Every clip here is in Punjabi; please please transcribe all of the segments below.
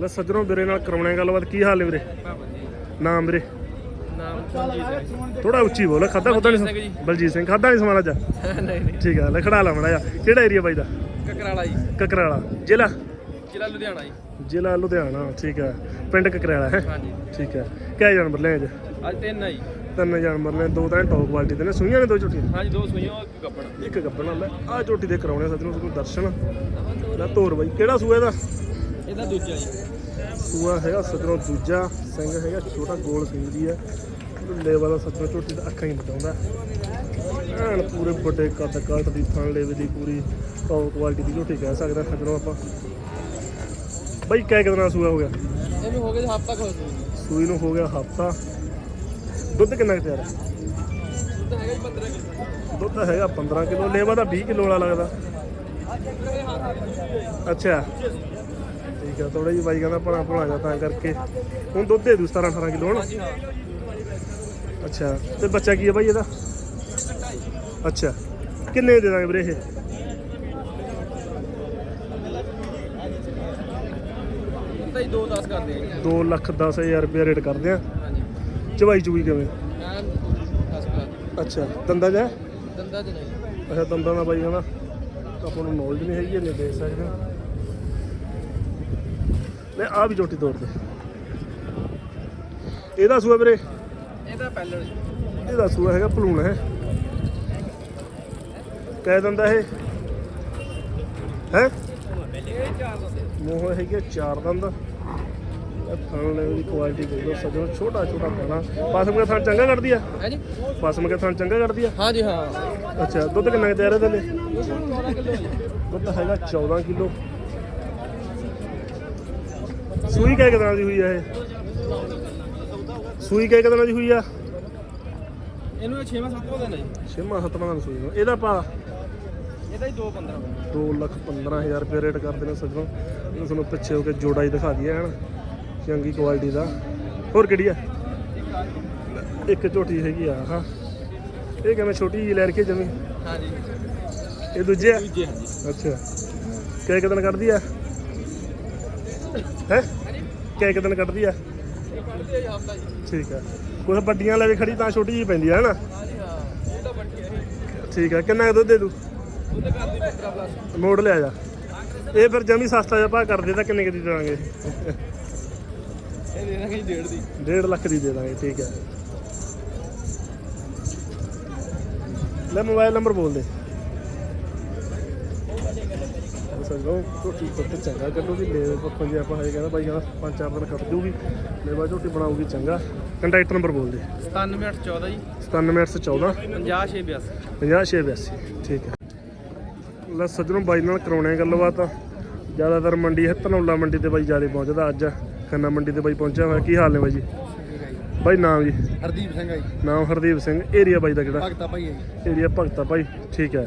ਲੈ ਸੱਜਣੋ ਵੀਰੇ ਨਾਲ ਕਰਾਉਣੇ ਗੱਲਬਾਤ। ਕੀ ਹਾਲ ਹੈ ਵੀਰੇ? ਨਾਮ ਵੀਰੇ? ਥੋੜਾ ਉੱਚੀ ਬੋਲ ਖਾਦਾ ਖੁਦਾ ਨਹੀਂ। ਬਲਜੀਤ ਸਿੰਘ ਖਾਦਾ ਨਹੀਂ ਸਮਾਨ ਅੱਜ? ਨਹੀਂ ਨਹੀਂ। ਠੀਕ ਆ ਲੈ ਖੜਾ ਲਾ ਮੜਾ ਕਿਹੜਾ ਏਰੀਆ ਬਾਈ ਦਾ? ਕਕਰਾਲਾ ਜੀ। ਕਕਰਾਲਾ ਜ਼ਿਲ੍ਹਾ? ਜ਼ਿਲ੍ਹਾ ਲੁਧਿਆਣਾ ਜੀ। ਜ਼ਿਲ੍ਹਾ ਲੁਧਿਆਣਾ ਠੀਕ ਆ। ਪਿੰਡ ਕਕਰਾਲਾ ਹੈ? ਹਾਂਜੀ। ਠੀਕ ਹੈ ਕਿਹ ਜਾਨਵਰ ਲੈ ਅੱਜ? ਅੱਜ ਤਿੰਨ ਆ ਜੀ। ਤਿੰਨ ਜਾਨਵਰ ਨੇ ਦੋ ਤਾਂ ਟੌਪ ਕੁਆਲਿਟੀ ਦੇ ਨੇ। ਸੂਈਆਂ ਨੇ ਦੋ ਝੋਟੀਆਂ? ਹਾਂਜੀ ਦੋ ਸੂਈਆਂ ਇੱਕ ਗੱਬਣ ਇੱਕ ਗੱਬਣ ਵਾਲਾ ਆ ਝੋਟੀ ਦੇ ਕਰਾਉਣੇ ਸੱਜਣੋ ਤੁਹਾਨੂੰ ਦਰਸ਼ਨ ਲੈ ਤੋਰ ਬਾਈ ਕਿਹੜਾ ਸੂਆ ਇਹਦਾ? ਇਹਦਾ ਦੂਜਾ ਜੀ? ਸੂਆ ਹੈਗਾ ਸੱਜਣੋ ਦੂਜਾ ਸਿੰਘ ਹੈਗਾ ਛੋਟਾ ਗੋਲ ਸਿੰਘ ਦੀ ਹੈ। ਲੇਵਾ ਦਾ ਸੱਜਣੋ ਝੋਟੀ ਦਾ ਅੱਖਾਂ ਹੀ ਬਤਾਉਂਦਾ ਐਨ ਪੂਰੇ ਵੱਡੇ ਕੱਦ ਕਾਟ ਦੀ ਥਣ ਲੇਵੇ ਦੀ ਪੂਰੀ ਟੌਪ ਕੁਆਲਿਟੀ ਦੀ ਝੋਟੀ ਕਹਿ ਸਕਦੇ ਸੱਜਣੋ ਆਪਾਂ। ਬਾਈ ਕਹਿ ਕਿਦਣਾ ਸੂਆ ਹੋ ਗਿਆ? ਇਹਨੂੰ ਹੋ ਗਏ ਹਫਤਾ ਦੂੰ ਸੂਈ ਨੂੰ ਹੋ ਗਿਆ ਹਫਤਾ। ਦੁੱਧ ਕਿੰਨਾ ਤਿਆਰ ਹੈ? ਤਾਂ ਹੈਗਾ ਜੀ 15 ਕਿਲੋ। ਦੁੱਧ ਹੈਗਾ 15 ਕਿਲੋ ਲੇਵਾ ਦਾ 20 ਕਿਲੋ ਵਾਲਾ ਲੱਗਦਾ। ਅੱਛਾ। ਠੀਕ ਆ ਥੋੜਾ ਜਿਹੀ ਬਾਈ ਕਹਿੰਦਾ ਭਣਾ ਭਣਾ ਜਾ ਤਾਂ ਕਰਕੇ। ਹੁਣ ਦੁੱਧ ਦੇ ਦੂ 17 18 ਕਿਲੋ ਹਣ। ਅੱਛਾ ਤੇ ਬੱਚਾ ਕੀ ਹੈ ਬਾਈ ਇਹਦਾ? ਅੱਛਾ ਕਿੰਨੇ ਦੇ ਦਾਂਗੇ ਵੀਰੇ ਇਹ? ਜੀ 2 10 ਕਰਦੇ ਆ ਜੀ 2 ਲੱਖ 10000 ਰੁਪਏ ਰੇਟ ਕਰਦੇ ਆ। ਚਵਾਈ ਚੁਈ ਕਿਵੇਂ? ਐਨ 10 ਕਰਾ ਅੱਛਾ ਦੰਦਾ ਜਾ ਦੰਦਾ ਨਹੀਂ। ਅੱਛਾ ਦੰਦਾਂ ਦਾ ਬਾਈ ਕਹਿੰਦਾ ਆਪਾਂ ਨੂੰ ਨੌਲੇਜ ਨਹੀਂ ਹੈਗੀ ਨਹੀਂ ਦੇ ਸਕਦੇ ਲੈ ਆ ਵੀ ਚੋਟੀ ਤੋੜ ਦੇ। ਇਹਦਾ ਸੂਆ ਵੀਰੇ? ਇਹਦਾ ਪਹਿਲਣ ਜੀ ਇਹਦਾ ਸੂਆ ਹੈਗਾ ਭਲੂਣ ਹੈ। ਕਹਿ ਦਿੰਦਾ ਇਹ। ਹੈ? ਮੂੰਹ ਹੈਗੇ ਚਾਰ ਦੰਦ। ਥਣ ਲੈ ਦੀ ਕੁਆਲਿਟੀ ਦੇਖ ਲਓ ਸਜਣੋ ਛੋਟਾ ਛੋਟਾ ਖਾਣਾ ਪਸਮ ਕੇ ਥਣ ਚੰਗਾ ਕੱਢਦੀ ਆ? ਹੈ ਜੀ ਪਸਮ ਕੇ ਥਣ ਚੰਗਾ ਕੱਢਦੀ ਆ? ਹਾਂਜੀ ਹਾਂ। ਅੱਛਾ ਦੁੱਧ ਕਿੰਨਾ ਕੁ ਤਿਆਰ ਹੈ ਇਹਦੇ ਲਈ? 14 ਕਿਲੋ ਜੀ। ਦੁੱਧ ਹੈਗਾ 14 ਕਿਲੋ। ਸੂਈ ਕਿਹ ਕਿਦਾਂ ਦੀ ਹੋਈ ਆ ਇਹ? ਸੂਈ ਕਿਹ ਕਿਦਾਂ ਦੀ ਹੋਈ ਆ? ਇਹਨੂੰ 6ਵਾਂ 7ਵਾਂ ਦਿਨ ਹੈ ਜੀ। ਛੇਵਾਂ ਸੱਤਵਾਂ ਦਾ ਸੂਈ ਨੂੰ। ਇਹਦਾ ਪਾ ਇਹਦਾ ਹੀ 2 15 2 ਲੱਖ 15000 ਰੁਪਏ ਰੇਟ ਕਰਦੇ ਨੇ ਸੱਜਣੋ। ਇਹਨੂੰ ਤੁਹਾਨੂੰ ਪਿੱਛੇ ਹੋ ਕੇ ਜੋੜਾ ਹੀ ਦਿਖਾ ਦਈਏ ਹਨ। ਚੰਗੀ ਕੁਆਲਿਟੀ ਦਾ। ਹੋਰ ਕਿਹੜੀ ਆ? ਇੱਕ ਝੋਟੀ ਹੈਗੀ ਆ ਹਾਂ। ਇਹ ਕਿਵੇਂ ਛੋਟੀ ਜਿਹੀ ਲੈ ਰਖੀ ਜਮੀ? ਹਾਂਜੀ। ਇਹ ਦੂਜੇ ਆ? ਦੂਜੇ ਹਾਂਜੀ। ਅੱਛਾ। ਕਿਹ ਕਿਦਨ ਕੱਢਦੀ ਆ? ਹੈ? ਕਿਹ ਕਿਦਨ ਕੱਢਦੀ ਆ? ਇਹ ਕੱਢਦੇ ਜੀ ਹਫਤਾ ਜੀ ਠੀਕ ਆ। ਕੁਝ ਵੱਡੀਆਂ ਲੈ ਕੇ ਖੜੀ ਤਾਂ ਛੋਟੀ ਜਿਹੀ ਪੈਂਦੀ ਆ ਹਨਾ ਇਹ ਤਾਂ ਵੱਡੀ ਠੀਕ ਆ। ਕਿੰਨਾ ਦੁੱਧ ਦੇ ਦੂ? ਉਹਦੇ ਘਰ ਦੀ 15 ਪਲੱਸ ਮੋੜ ਲਿਆ ਜਾ। ਇਹ ਫਿਰ ਜਮੀ ਸਸਤਾ ਜਿਹਾ ਭਾ ਕਰਦੇ ਤਾਂ ਕਿੰਨੇ ਕੁ ਦੀ ਦੇਵਾਂਗੇ? ਇਹ ਦੇ ਦਾਂਗੇ ਜੀ 1.5 ਦੀ। 1.5 ਲੱਖ ਦੀ ਦੇ ਦਾਂਗੇ ਠੀਕ ਹੈ ਲੈ ਮੋਬਾਈਲ ਨੰਬਰ ਬੋਲ ਦੇ। ਸਜੋ ਝੋਟੀ ਪੱਤੇ ਚੰਗਾ ਕੱਢੂਗੀ ਲੈ ਪੱਖੋਂ ਜੇ ਆਪਾਂ ਹੈ ਕਹਿੰਦਾ ਬਾਈ ਕਹਿੰਦਾ ਪੰਜ ਚਾਰ ਦਿਨ ਕੱਢ ਜੂਗੀ ਮੇਵਾ ਝੋਟੀ ਬਣਾਉਗੀ ਚੰਗਾ। ਕੰਟੈਕਟ ਨੰਬਰ ਬੋਲ ਦੇ 97814 ਜੀ। 97814 50682 5682 ਠੀਕ ਹੈ। ਲੈ ਸੱਜਣੋਂ ਬਾਈ ਨਾਲ ਕਰਾਉਣੇ ਗੱਲਬਾਤ। ਜ਼ਿਆਦਾਤਰ ਮੰਡੀ ਹੈ ਧਨੌਲਾ ਮੰਡੀ ਤੇ ਬਾਈ ਜ਼ਿਆਦਾ ਪਹੁੰਚਦਾ ਅੱਜ। ਖੰਨਾ ਮੰਡੀ ਤੇ ਬਾਈ ਪਹੁੰਚਿਆ ਹੋਇਆ। ਕੀ ਹਾਲ ਨੇ ਬਾਈ ਜੀ? ਬਾਈ ਨਾਮ ਜੀ? ਹਰਦੀਪ ਸਿੰਘ ਆ ਜੀ। ਨਾਮ ਹਰਦੀਪ ਸਿੰਘ। ਏਰੀਆ ਬਾਈ ਦਾ ਕਿਹੜਾ? ਭਗਤਾ ਭਾਈ ਆ ਜੀ। ਏਰੀਆ ਭਗਤਾ ਭਾਈ ਠੀਕ ਹੈ।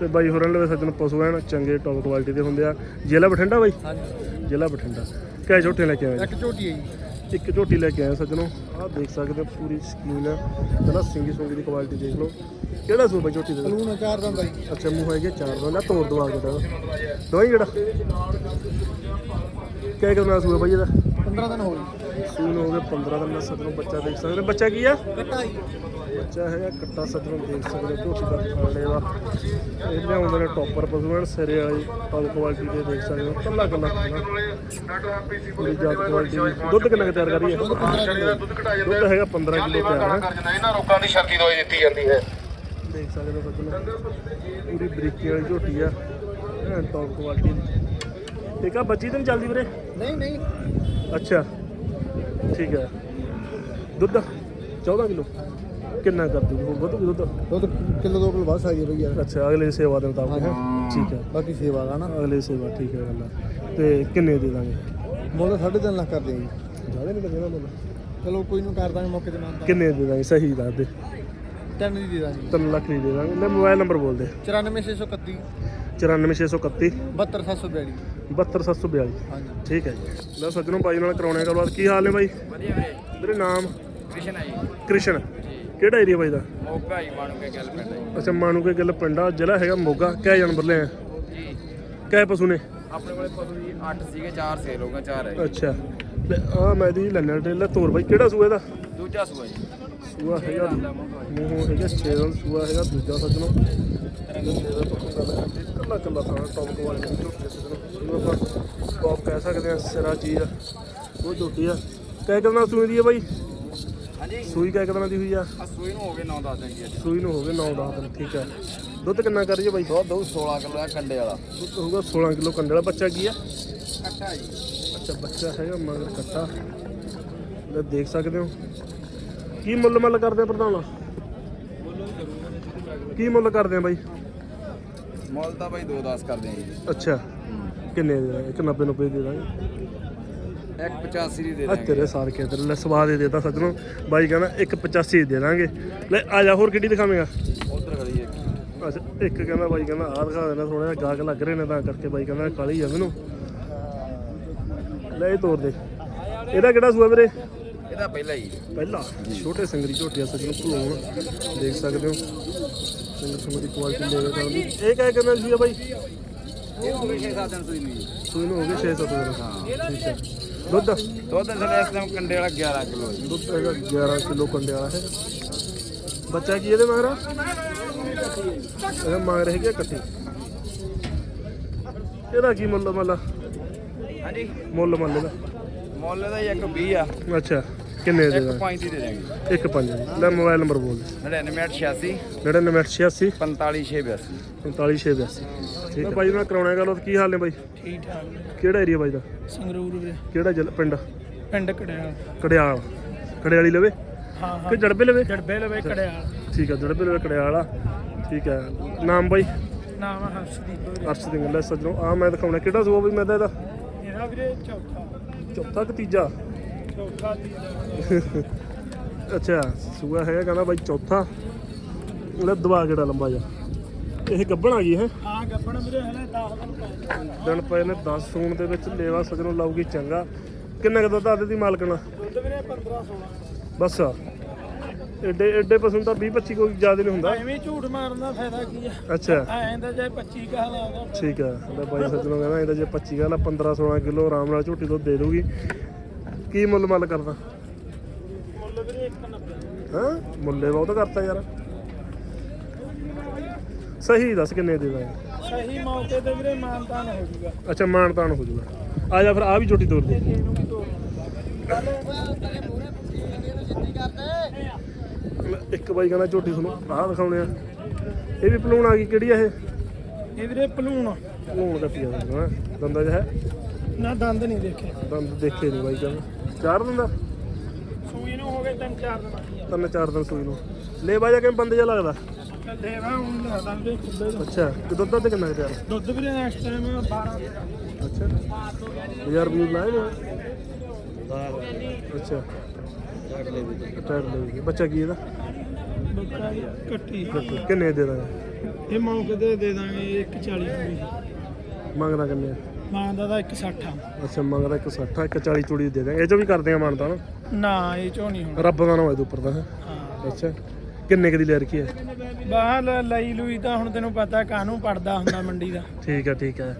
ਤੇ ਬਾਈ ਹੋਰਾਂ ਲਵੇ ਸੱਜਣ ਪਸ਼ੂ ਐਨ ਚੰਗੇ ਟੌਪ ਕੁਆਲਿਟੀ ਦੇ ਹੁੰਦੇ ਆ। ਜ਼ਿਲ੍ਹਾ ਬਠਿੰਡਾ ਬਾਈ? ਹਾਂਜੀ। ਜ਼ਿਲ੍ਹਾ ਬਠਿੰਡਾ। ਕਿਹ ਝੋਟੇ ਲੈ ਕੇ ਆਏ? ਇੱਕ ਝੋਟੀ ਹੈ ਜੀ। ਇੱਕ ਝੋਟੀ ਲੈ ਕੇ ਆਏ ਸੱਜਣੋ। ਆਹ ਦੇਖ ਸਕਦੇ ਹੋ ਪੂਰੀ ਸਕੀਨ ਹੈ ਪਹਿਲਾਂ ਸਿੰਗੀ ਸੁੰਗੀ ਦੀ ਕੁਆਲਿਟੀ ਦੇਖ ਲਓ। ਕਿਹੜਾ ਸੂ ਬਾਈ ਝੋਟੀ ਦਾ? ਸਲੂਨ ਚਾਰ ਦੰਦ ਆ ਜੀ। ਅੱਛਾ ਮੂੰਹ ਹੈਗੇ ਚਾਰ ਦੋ ਨਾ ਤੋੜ ਦਵਾ ਕੇ ਤਾਂ। ਦਵਾਈ ਕਿਹੜਾ ਕਿਆ ਕਰਨਾ ਸੂਆ ਬਾਈ ਇਹਦਾ? 15 ਦਿਨ ਹੋ ਗਏ। ਸੂਨ ਹੋ ਗਏ 15 ਦਿਨ ਦਾ ਸੱਜਣੋਂ ਬੱਚਾ ਦੇਖ ਸਕਦੇ। ਬੱਚਾ ਕੀ ਆ? ਕੱਟਾ ਜੀ। ਬੱਚਾ ਹੈਗਾ ਕੱਟਾ ਸੱਜਣੋਂ ਦੇਖ ਸਕਦੇ ਹੋ ਝੋਟੀ ਦਾ ਖਾਣੇ ਦਾ। ਇਹ ਲਿਆਉਂਦੇ ਨੇ ਟੌਪਰ ਪਸ਼ੂ ਹਨ ਸਿਰੇ ਵਾਲੀ ਟੌਪ ਕੁਆਲਿਟੀ ਦੇ ਦੇਖ ਸਕਦੇ ਹੋ ਕੱਲਾ ਕੱਲਾ ਪੂਰੀ ਜਾਤ ਕੁਆਲਿਟੀ ਦੁੱਧ ਕਿੰਨਾ ਕੁ ਤਿਆਰ ਕਰੀ ਹੈ ਦੁੱਧ ਹੈਗਾ 15 ਕਿਲੋ ਤਿਆਰ ਹੈ। ਇਹਨਾਂ ਰੋਗਾਂ ਦੀ ਸ਼ਰਤੀ ਦਵਾਈ ਦਿੱਤੀ ਜਾਂਦੀ ਹੈ। ਦੇਖ ਸਕਦੇ ਹੋ ਸੱਜਣੋਂ ਪੂਰੀ ਬਰੀਕੀ ਵਾਲੀ ਝੋਟੀ ਆ। ਟੌਪ ਕੁਆਲਿਟੀ ਦੀ ਠੀਕ ਆ ਬੱਚੀ ਤਾਂ ਨਹੀਂ ਚੱਲਦੀ ਵੀਰੇ? ਨਹੀਂ ਨਹੀਂ। ਅੱਛਾ। ਠੀਕ ਹੈ। ਦੁੱਧ 14 ਕਿਲੋ। ਕਿੰਨਾ ਕਰ ਦੂ ਵਧੂ ਦੁੱਧ ਦੁੱਧ ਕਿਲੋ ਦੋ ਕਿਲੋ ਬਸ ਆ ਜੀ ਬਈ ਯਾਰ। ਅੱਛਾ ਅਗਲੇ ਸੇਵਾ ਦੇ ਮੁਤਾਬਕ ਹੈ? ਠੀਕ ਹੈ। ਬਾਕੀ ਸੇਵਾ ਦਾ ਨਾ। ਅਗਲੇ ਸੇਵਾ ਠੀਕ ਹੈ ਗੱਲ ਆ। ਤੇ ਕਿੰਨੇ ਦੇ ਦਾਂਗੇ? ਮੁੱਲ 3.5 ਲੱਖ ਕਰਦੇ ਆ ਜੀ। ਜ਼ਿਆਦਾ ਨਹੀਂ ਲੱਗਣਾ ਮੁੱਲ। ਚਲੋ ਕੋਈ ਨੂੰ ਕਰ ਦਾਂਗੇ ਮੌਕੇ ਤੇ ਮਾਨਤਾ ਕਿੰਨੇ ਦੇ ਦਾਂਗੇ? ਸਹੀ ਦੱਸ ਦੇ। ਤਿੰਨ ਦੀ ਦੇ ਦਾਂਗੇ 3 ਲੱਖ ਦੀ ਦੇ ਦਾਂਗੇ। ਲੈ ਮੋਬਾਈਲ ਨੰਬਰ ਬੋਲ ਦੇ। 94631 94631 72742 72742 ਹਾਂਜੀ। ਠੀਕ ਹੈ ਜੀ। ਲੈ ਸੱਜਣੋਂ ਬਾਈ ਨਾਲ ਕਰਾਉਣੇ ਗੱਲਬਾਤ। ਕੀ ਹਾਲ ਨੇ ਬਾਈ? ਵਧੀਆ ਵੀਰੇ। ਵੀਰੇ ਨਾਮ? ਕ੍ਰਿਸ਼ਨ ਕ੍ਰਿਸ਼ਨ। ਜੀ ਕਿਹੜਾ ਏਰੀਆ ਬਾਈ ਦਾ? ਮੋਗਾ ਹੀ ਮਾਣੂ ਕੇ ਗੱਲ ਪੈਂਦਾ ਅੱਛਾ ਮਾਨੂ ਕੇ ਗੱਲ ਪਿੰਡਾ ਜ਼ਿਲ੍ਹਾ ਹੈਗਾ ਮੋਗਾ ਕਹਿ ਜਾਨਵਰ ਲੈ ਆ? ਜੀ। ਕਹਿ ਪਸ਼ੂ ਨੇ? ਆਪਣੇ ਕੋਲੇ ਪਸ਼ੂ ਜੀ 8 ਸੀਗੇ 4 ਸੇਲ ਹੋ ਗਏ 4 ਹੈ ਅੱਛਾ। ਤੇ ਆ ਮੈਂ ਦੀ ਲੈਣਾ ਟੇਲਾ ਤੋਰ ਬਾਈ ਕਿਹੜਾ ਸੂਆ ਇਹਦਾ? ਦੂਜਾ ਸੂਆ ਜੀ। ਸੂਆ ਹੈਗਾ ਮੂੰਹੋਂ ਹੈਗਾ 6 ਦਾ ਸੂਆ ਹੈਗਾ ਦੂਜਾ ਸੱਜਣੋ। ਕੱਲਾ ਕੱਲਾ ਥਾਣਾ ਟੌਪ ਕੁਆਲਿਟੀ ਸੱਜਣੋ। ਜਿਹਨੂੰ ਆਪਾਂ ਟੌਪ ਕਹਿ ਸਕਦੇ ਆ ਸਿਰਾ ਚੀਜ਼ ਆ ਉਹ ਝੋਟੀ ਆ। ਕਹਿ ਕਦਨਾ ਸੂਈ ਦੀ ਆ ਬਾਈ? ਹਾਂਜੀ। ਸੂਈ ਕਹਿ ਕਦਨਾ ਦੀ ਹੋਈ ਆ? ਆ ਸੂਈ ਨੂੰ ਹੋ ਗਏ 9-10 ਦਿਨ ਜੀ ਅੱਜ। ਸੂਈ ਨੂੰ ਹੋ ਗਏ 9-10 ਦਿਨ ਠੀਕ ਆ। ਦੁੱਧ ਕਿੰਨਾ ਕਰ ਰਹੀ ਬਾਈ? ਦੁੱਧ ਦੋ 16 ਕਿਲੋ ਦਾ ਕੰਡੇ ਵਾਲਾ। ਦੁੱਧ ਹੋਊਗਾ 16 ਕਿਲੋ ਕੰਡੇ ਵਾਲਾ ਬੱਚਾ ਕੀ ਆ? ਕੱਟਾ ਜੀ। ਅੱਛਾ ਬੱਚਾ ਹੈਗਾ ਮਗਰ ਕੱਟਾ। ਲੈ ਦੇਖ ਸਕਦੇ ਹੋ। ਕੀ ਮੁੱਲ ਮੱਲ ਕਰਦੇ ਆ ਪ੍ਰਧਾਨ? ਕੀ ਮੁੱਲ ਕਰਦੇ ਆ ਬਾਈ? ਮੁੱਲ ਤਾਂ ਬਾਈ 2-10 ਕਰਦੇ ਆ ਜੀ। ਅੱਛਾ। ਕਿੰਨੇ ਦੇ ਦਾਂਗੇ? 190 90 ਦੇ ਦਾਂਗੇ। 185 ਦੀ ਦੇ ਆ ਦਾਂਗੇ ਤੇਰੇ ਸਾਰ ਕੇ ਤੇਰੇ ਲੈ ਸਵਾਦ ਦੇ ਦੇਤਾ ਸੱਜਣੋ। ਬਾਈ ਕਹਿੰਦਾ 185 ਦੇ ਦਾਂਗੇ ਲੈ ਆ ਜਾ ਹੋਰ ਕਿਹੜੀ ਦਿਖਾਵੇਂਗਾ? ਉਧਰ ਖੜੀ ਹੈ ਅੱਛਾ ਇੱਕ ਕਹਿੰਦਾ ਬਾਈ ਕਹਿੰਦਾ ਆਹ ਦਿਖਾ ਦੇਣਾ ਥੋੜਾ ਜਿਹਾ ਗਾਹਕ ਲੱਗ ਰਹੇ ਨੇ ਤਾਂ ਕਰਕੇ ਬਾਈ ਕਹਿੰਦਾ ਕਾਲੀ ਆ ਮੈਨੂੰ। ਲੈ ਇਹ ਤੋਰ ਦੇ। ਇਹਦਾ ਕਿਹੜਾ ਸੂਆ ਵੀਰੇ? ਇਹਦਾ ਪਹਿਲਾ ਹੀ। ਪਹਿਲਾ? ਛੋਟੇ ਸਿੰਗਰੀ ਝੋਟੀਆਂ ਸੱਜਣ ਭਲੋਣ। ਦੇਖ ਸਕਦੇ ਹੋ। ਸਿੰਗਰ ਸਿੰਗਰ ਦੀ ਕੁਆਲਿਟੀ ਲੈ ਰਹੇ ਤਾਂ ਇਹ ਕਹਿ ਕੇ ਮਿਲ ਜੀ ਆ ਬਾਈ? ਇਹ ਹੋ ਗਏ 6-7 ਦਿਨ ਸੂਈ ਨੂੰ ਸੂਈ ਨੂੰ ਹੋ ਗਏ 6-7 ਦਿਨ। ਠੀਕ ਹੈ। ਦੁੱਧ ਦੁੱਧ ਅਸਲ ਇਸ ਟਾਈਮ ਕੰਡੇ ਵਾਲਾ 11 ਕਿਲੋ ਦੁੱਧ ਹੈਗਾ 11 ਕਿਲੋ ਕੰਡੇ ਵਾਲਾ ਹੈ। ਬੱਚਾ ਕੀ ਇਹਦੇ ਮਗਰ? ਇਹ ਮਗਰ ਹੈਗੇ ਕੱਟੀ। ਇਹਦਾ ਕੀ ਮੁੱਲ ਮੱਲਾ ਹਾਂਜੀ। ਮੁੱਲ ਮੱਲ ਇਹਦਾ। ਮੁੱਲ ਇਹਦਾ ਜੀ 120 ਆ। ਅੱਛਾ। ਕਿੰਨੇ ਦੇ ਦਾ? 1.35 ਦੇ ਦਾਂਗੇ ਇੱਕ ਪੰਜ ਲੈ ਮੋਬਾਈਲ ਨੰਬਰ ਬੋਲ 9986 9986 45682 45682 ਠੀਕ ਹੈ। ਭਾਈ ਨਾਲ ਕਰਾਉਣਾ ਗੱਲ ਉਹ ਕੀ ਹਾਲ ਨੇ ਬਾਈ? ਠੀਕ ਠਾਕ। ਕਿਹੜਾ ਏਰੀਆ ਬਾਈ ਦਾ? ਸੰਗਰੂਰ ਵੀਰੇ ਕਿਹੜਾ ਜ਼ਿਲ੍ਹਾ? ਪਿੰਡ? ਪਿੰਡ ਕੜਿਆਲ। ਕੜਿਆਲ। ਕੜਿਆਲੀ ਲਵੇ? ਹਾਂ ਹਾਂ। ਕਿ ਜੜਬੇ ਲਵੇ? ਜੜਬੇ ਲਵੇ ਕੜਿਆਲ। ਠੀਕ ਹੈ ਜੜਬੇ ਲਵੇ ਕੜਿਆਲ ਆ। ਠੀਕ ਹੈ। ਨਾਮ ਬਾਈ? ਨਾਮ ਆ ਹਰਸ਼ਦੀਪ ਵੀਰੇ ਅਰਸ਼ ਸਿੰਘ ਲੈ ਸੱਜਣੋ ਆ ਮੈਂ ਦਿਖਾਉਣਾ। ਕਿਹੜਾ ਸੂਆ ਬਈ ਮੈਂ ਤਾਂ ਇਹਦਾ? ਇਹਦਾ ਵੀਰੇ ਚੌਥਾ। ਚੌਥਾ ਕਿ ਤੀਜਾ ਚੌਥਾ ਤੀਜਾ? ਅੱਛਾ ਸੂਆ ਹੈਗਾ ਕਹਿੰਦਾ ਬਾਈ ਚੌਥਾ। ਉਹਦਾ ਦਬਾ ਕਿਹੜਾ ਲੰਬਾ ਜਾ ਇਹ ਗੱਬਣ ਆ ਗਈ ਹੈ। ਹਾਂ ਗੱਪਣ ਵੀਰੇ ਹਲੇ 10 ਦਿਨ ਪਏ ਦਿਨ ਪਏ ਨੇ 10 ਸੂਣ ਦੇ ਵਿੱਚ ਲੇਵਾ ਸੱਜਣੋਂ ਲਾਊਗੀ ਚੰਗਾ। ਕਿੰਨਾ ਕੁ ਦੁੱਧ ਆਦੇ ਦੀ ਮਾਲਕਣਾ ਦੁੱਧ ਵੀਰੇ 15 16 ਬਸ। ਐਡੇ ਐਡੇ ਪਸੰਦ ਤਾਂ 20 25 ਕੋਈ ਜ਼ਿਆਦਾ ਨਹੀਂ ਹੁੰਦਾ। ਐਵੇਂ ਝੂਠ ਮਾਰਨ ਦਾ ਫਾਇਦਾ ਕੀ ਆ? ਅੱਛਾ। ਐਂ ਤਾਂ ਜੇ 25 ਕਹ ਲਾਉਂਦਾ ਠੀਕ ਆ ਲੈ ਬਾਈ ਸੱਜਣੋਂ ਕਹਿੰਦਾ ਇਹਦਾ ਜੇ 25 ਗੱਲ 15 16 ਕਿਲੋ ਆਰਾਮ ਨਾਲ ਝੋਟੀ ਦੁੱਧ ਦੇ ਦੂਗੀ ਕੀ ਮੁੱਲ ਮੱਲ ਕਰਦਾ? ਮੁੱਲ ਵੀਰੇ 190 ਹਾਂ? ਮੁੱਲੇ ਬਹੁਤ ਕਰਤਾ ਯਾਰ। ਸਹੀ ਦੱਸ ਕਿੰਨੇ ਦੇ ਦਾਂਗੇ ਸਹੀ ਮੌਕੇ ਤੇ ਵੀਰੇ ਮਾਨਤਾਨ ਹੋ ਜੂਗਾ। ਅੱਛਾ ਮਾਨਤਾਨ ਹੋ ਜਾਊਗਾ ਆ ਜਾ ਫਿਰ ਆ ਵੀ ਝੋਟੀ ਤੋੜ ਦੇ। ਇੱਕ ਬਾਈ ਕਹਿੰਦਾ ਝੋਟੀ ਸੁਣੋ ਆਹ ਦਿਖਾਉਣੇ ਆ। ਇਹ ਵੀ ਪਲੂਣ ਆ ਗਈ ਕਿਹੜੀ ਆ ਇਹ? ਇਹ ਵੀਰੇ ਪਲੂਣ ਕੱਟੀ ਆ ਹਾਂ। ਦੰਦਾ ਜਿਹਾ ਨਾ ਦੰਦ ਨਹੀਂ ਦੇਖੇ। ਦੰਦ ਦੇਖੇ ਨਹੀਂ ਬਾਈ ਕਹਿੰਦਾ ਚਾਰ ਦਿੰਦਾ ਸੂਈ ਨੂੰ ਹੋ ਗਏ ਤਿੰਨ ਚਾਰ ਦਿਨ। ਤਿੰਨ ਚਾਰ ਦਿਨ ਸੂਈ ਨੂੰ। ਲੈ ਬਾਜਾ ਕਿਵੇਂ ਬੰਦੇ ਜਿਹਾ ਲੱਗਦਾ? ਦੇਵਾ ਹੁਣ ਲੱਗਦਾ ਵੀਰੇ ਖੁੱਬੇ ਦਾ। ਅੱਛਾ ਤੇ ਦੁੱਧ ਤੇ ਕਿੰਨਾ ਤਿਆਰ? ਦੁੱਧ ਵੀਰੇ ਨੈਕਸਟ ਟਾਈਮ 12 ਅੱਛਾ। ਯਾਰ ਵੀ ਲਾਏ ਨੇ? ਅੱਛਾ। ਟਾਇਰ ਲੈ ਗਏ। ਬੱਚਾ ਕੀ ਇਹਦਾ? ਬੱਕਰਾ ਜੀ ਕੱਟੀ। ਕਿੰਨੇ ਦੇ ਦਾਂਗੇ? ਇਹ ਮੌਕੇ ਤੇ ਦੇ ਦਾਂਗੇ 140 ਪੂਰੀ ਮੰਗਦਾ ਕਿੰਨੇ? ਆ? ਮੰਗਦਾ ਦਾ 160 ਅੱਛਾ ਮੰਗਦਾ 160 ਇੱਕ 40 ਚੂੜੀ ਦੇ ਦਾਂਗੇ ਇਹ ਚੋਂ ਵੀ ਕਰਦੇ ਆ ਮਾਨਤਾ ਨਾ? ਨਾ ਇਹ ਚੋਂ ਨਹੀਂ ਹੁਣ। ਰੱਬ ਦਾ ਨਾਮ ਇਹਦੇ ਉੱਪਰ ਦਾ ਹੈ। ਹਾਂ। ਅੱਛਾ ਕਿੰਨੇ ਕੁ ਦੀ ਲੈ ਰੱਖੀ ਹੈ? ਬਾਹਰ ਲਈ ਲੂਈ ਤਾਂ ਹੁਣ ਤੈਨੂੰ ਪਤਾ ਕਾਹਨੂੰ ਪੜਦਾ ਹੁੰਦਾ ਮੰਡੀ ਦਾ। ਠੀਕ ਹੈ ਠੀਕ ਹੈ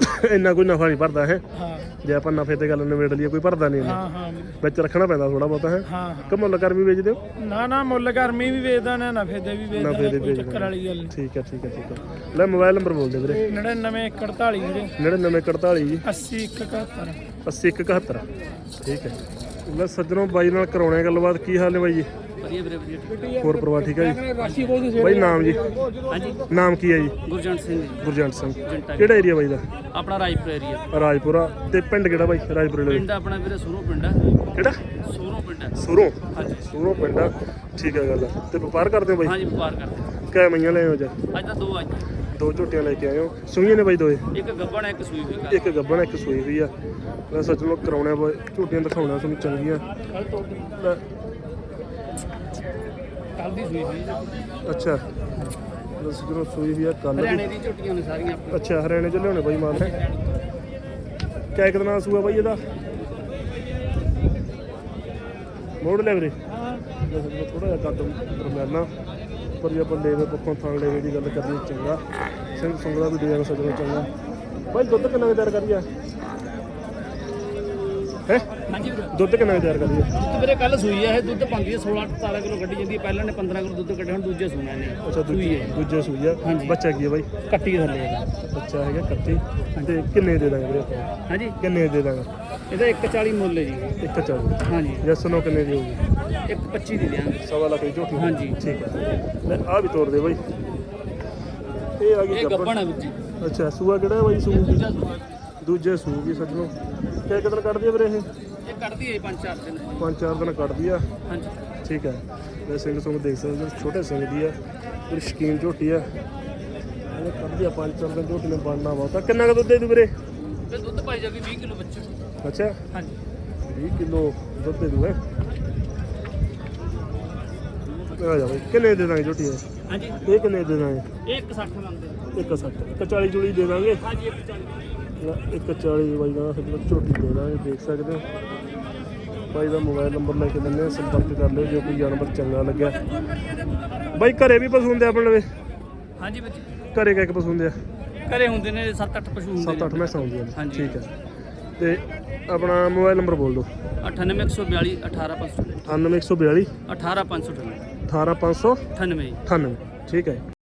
ਇੰਨਾ ਕੋਈ ਨਫਾ ਨਹੀਂ ਭਰਦਾ ਹੈ ਹਾਂ। ਜੇ ਆਪਾਂ ਨਫੇ ਤੇ ਗੱਲ ਨਿਬੇੜ ਲਈਏ ਕੋਈ ਭਰਦਾ ਨਹੀਂ ਇੰਨਾ। ਹਾਂ ਹਾਂ। ਵਿੱਚ ਰੱਖਣਾ ਪੈਂਦਾ ਥੋੜਾ ਬਹੁਤਾ ਹੈ। ਹਾਂ ਹਾਂ। ਕਿ ਮੁੱਲ ਕਰ ਵੀ ਵੇਚਦੇ ਹੋ ਨਾ ਨਾ ਮੁੱਲ ਗਰਮੀ ਵੀ ਵੇਚਦਾ ਨਾ ਨਫੇ ਦੇ ਵੀ ਵੇਚਦਾ ਨਫੇ ਦੇ ਕੋਈ ਵੇਚਦਾ। ਚੱਕਰ ਵਾਲੀ ਗੱਲ ਨਹੀਂ। ਠੀਕ ਹੈ ਠੀਕ ਹੈ ਠੀਕ ਹੈ। ਲੈ ਮੋਬਾਈਲ ਨੰਬਰ ਬੋਲ ਦੇ ਵੀਰੇ। 99 41 ਵੀਰੇ। 9948 ਜੀ 80 171 8071 ਠੀਕ ਹੈ। ਲੈ ਸੱਜਣੋਂ ਬਾਈ ਨਾਲ ਕਰਾਉਣੇ ਗੱਲਬਾਤ। ਕੀ ਹਾਲ ਨੇ ਬਾਈ ਜੀ? ਵਧੀਆ ਵੀਰੇ ਵਧੀਆ ਹੋਰ ਪਰਿਵਾਰ ਠੀਕ ਹੈ ਜੀ? ਬਾਈ ਨਾਮ ਜੀ? ਹਾਂਜੀ। ਨਾਮ ਕੀ ਹੈ ਜੀ? ਗੁਰਜੰਟ ਸਿੰਘ ਜੀ। ਗੁਰਜੰਟ ਸਿੰਘ। ਕਿਹੜਾ ਏਰੀਆ ਬਾਈ ਦਾ? ਆਪਣਾ ਰਾਜਪੁਰ ਏਰੀਆ ਰਾਜਪੁਰਾ। ਤੇ ਪਿੰਡ ਕਿਹੜਾ ਬਾਈ? ਰਾਜਪੁਰੇ ਦੇ ਪਿੰਡ ਆਪਣਾ ਵੀਰੇ ਸੂਰੋਂ ਪਿੰਡ ਹੈ ਕਿਹੜਾ? ਸੂਰੋਂ ਪਿੰਡ ਹੈ ਸੂਰੋਂ ਹਾਂਜੀ। ਸੂਰੋਂ ਪਿੰਡ ਆ। ਠੀਕ ਹੈ ਗੱਲ ਤੇ ਵਪਾਰ ਕਰਦੇ ਹੋ ਬਾਈ? ਹਾਂਜੀ ਵਪਾਰ ਕਰਦੇ ਕਿਆ ਮਈਆਂ ਲੈ ਹੋ ਜਾ ਅੱਜ ਤਾਂ ਦੋ ਅੱਜ ਦੋ ਝੋਟੀਆਂ ਲੈ ਕੇ ਆਏ ਹੋ। ਸੂਈਆਂ ਨੇ ਬਾਈ ਦੋਏ? ਇੱਕ ਗੱਬਣ ਹੈ ਇੱਕ ਸੂਈ ਹੋਈ ਇੱਕ ਗੱਬਣ ਇੱਕ ਸੂਈ ਵੀ ਆ। ਮੈਂ ਸੱਚ ਨੂੰ ਕਰਾਉਣੇ ਬਾਈ ਝੋਟੀਆਂ ਦਿਖਾਉਣਾ ਤੁਹਾਨੂੰ ਚੰਗੀਆਂ। ਲੈ, ਕੱਲ ਦੀ ਸੂਈ ਹੋਈ ਅੱਛਾ। ਬਸ ਜਦੋਂ ਸੂਈ ਵੀ ਆ ਕੱਲ ਹਰਿਆਣੇ ਦੀ ਝੁੱਟੀਆਂ ਨੇ ਸਾਰੀਆਂ ਅੱਛਾ ਹਰਿਆਣੇ ਚ ਲਿਆਉਣੇ ਬਾਈ ਹੈ ਕਿਆ ਇੱਕ ਦਿਨਾਂ ਦਾ ਸੂਆ ਬਾਈ ਇਹਦਾ? ਮੋੜ ਲੈ ਵੀਰੇ। ਥੋੜਾ ਜਿਹਾ ਕੱਦ ਦਰਮਿਆਨਾ ਪਰ ਜੇ ਆਪਾਂ ਲੈਵੇ ਪੱਖੋਂ ਥਾਂ ਲੈਵੇ ਦੀ ਗੱਲ ਕਰੀਏ ਚੰਗਾ। ਸਿੰਘ ਸੰਗਲਾ ਵੀ ਡਿਜ਼ਾਈਨ ਸਜਣਾ ਚੰਗਾ। ਬਾਈ ਦੁੱਧ ਕਿੰਨਾ ਕੁ ਤਿਆਰ ਕਰੀਏ? ਹੈ? ਹਾਂਜੀ ਵੀਰੇ। ਦੁੱਧ ਕਿੰਨਾ ਤਿਆਰ ਕਰੀਏ ਦੁੱਧ ਵੀਰੇ ਕੱਲ ਸੂਈ ਹੈ ਇਹ ਦੁੱਧ ਪਾਉਂਦੀ ਹੈ 16 17 ਕਿਲੋ ਕੱਢੀ ਜਾਂਦੀ ਹੈ ਪਹਿਲਾਂ ਨੇ 15 ਕਿਲੋ ਦੁੱਧ ਕੱਢਿਆ ਹੁਣ ਦੂਜੇ ਸੂਣਾ ਨੇ ਅੱਛਾ ਸੂਈ ਦੂਜੇ ਹੈ ਦੂਜੇ ਸੂਈ ਆ। ਹਾਂਜੀ। ਬੱਚਾ ਕੀ ਹੈ ਬਾਈ? ਕੱਟੀ ਥੱਲੇ ਹੈਗਾ ਬੱਚਾ ਹੈਗਾ ਕੱਤੀ ਤੇ ਕਿੰਨੇ ਦੇ ਦਾਂਗੇ ਵੀਰੇ? ਆਪਾਂ ਹਾਂਜੀ। ਕਿੰਨੇ ਦੇ ਦਾਂਗੇ? ਇਹਦਾ 140 ਮੁੱਲ ਹੈ ਜੀ। ਇੱਕ ਚਾਲੀ। ਹਾਂਜੀ। ਯੈਸ ਨੋ ਕਿੰਨੇ ਦੀ ਹੋਊਗੀ? 125 ਦੀ ਦਿਆਂਗੇ। ਸਵਾ ਲੱਖ ਦੀ ਝੋਟੀ। ਹਾਂਜੀ। ਠੀਕ ਹੈ ਲੈ ਆ ਵੀ ਤੋੜ ਦੇ ਬਾਈ। ਇਹ ਆ ਗਈ ਇਹ ਗੱਬਣ ਹੈ ਵਿੱਚ। ਅੱਛਾ ਸੂਆ ਕਿਹੜਾ ਹੈ ਬਾਈ? ਦੂਜਾ ਸੂਆ। ਦੂਜੇ ਸੂ ਕੀ ਸੱਜਣੋ। ਕਿਹ ਕਿਦਨ ਕੱਢਦੀ ਆ ਵੀਰੇ ਇਹ? ਇਹ ਕੱਢਦੀ ਹੈ 5-4 ਦਿਨ। ਪੰਜ ਚਾਰ ਦਿਨ ਕੱਢਦੀ ਆ? ਹਾਂਜੀ। ਠੀਕ ਹੈ ਇਹ ਸਿੰਘ ਸੁੰਗ ਦੇਖ ਸਕਦੇ ਹੋ ਛੋਟੇ ਸਿੰਘ ਦੀ ਆ ਪੂਰੀ ਸ਼ਕੀਨ ਝੋਟੀ ਆ ਇਹ ਕੱਢਦੀ ਆ ਪੰਜ ਚਾਰ ਦਿਨ ਝੋਟੀ ਨੇ ਬਣਨਾ ਬਹੁਤਾ। ਕਿੰਨਾ ਕੁ ਦੁੱਧ ਦੇ ਦੂ ਵੀਰੇ? ਤੇ ਦੁੱਧ ਪਾਈ ਜਾਗੀ 20 ਕਿਲੋ ਬੱਚਾ ਅੱਛਾ। ਹਾਂਜੀ। 20 ਕਿਲੋ ਦੁੱਧ ਦੇ ਦੂ ਹੈ ਆ ਜਾ ਬਾਈ ਕਿੰਨੇ ਦੇ ਦਾਂਗੇ ਝੋਟੀ ਇਹ? ਹਾਂਜੀ। ਇਹ ਕਿੰਨੇ ਦੇ ਦਾਂਗੇ? ਇਹ 160 ਮੰਗਦੇ ਆ। ਇੱਕ 60 ਇੱਕ 40 ਜੁੜੀ ਦੇ ਦਾਂਗੇ। ਹਾਂਜੀ 140 ਲੈ, ਇੱਕ 40 ਬਾਈ ਦਾ ਫਿਰ ਝੋਟੀ ਦੇ ਦਾਂਗੇ ਦੇਖ ਸਕਦੇ ਹੋ। ਬਾਈ ਦਾ ਮੋਬਾਈਲ ਨੰਬਰ ਲੈ ਕੇ ਦਿੰਦੇ ਸੰਪਰਕ ਕਰ ਲਿਓ ਜੇ ਕੋਈ ਜਾਨਵਰ ਚੰਗਾ ਲੱਗਿਆ। ਬਾਈ ਘਰੇ ਵੀ ਪਸ਼ੂ ਹੁੰਦੇ ਆਪਣੇ ਲਵੇ ਹਾਂਜੀ ਬੱਚੇ ਘਰੇ ਕਿਹ ਪਸ਼ੂ ਹੁੰਦੇ ਆ? ਘਰੇ ਹੁੰਦੇ ਨੇ 7-8 ਪਸ਼ੂ ਹੁੰਦੇ 7-8 ਮੈਸਾਂ ਹੁੰਦੀਆਂ ਨੇ ਹਾਂਜੀ। ਠੀਕ ਹੈ। ਤੇ ਆਪਣਾ ਮੋਬਾਈਲ ਨੰਬਰ ਬੋਲ ਦਿਓ। 98142 18500 98142 18598 18598 98 ਠੀਕ ਹੈ।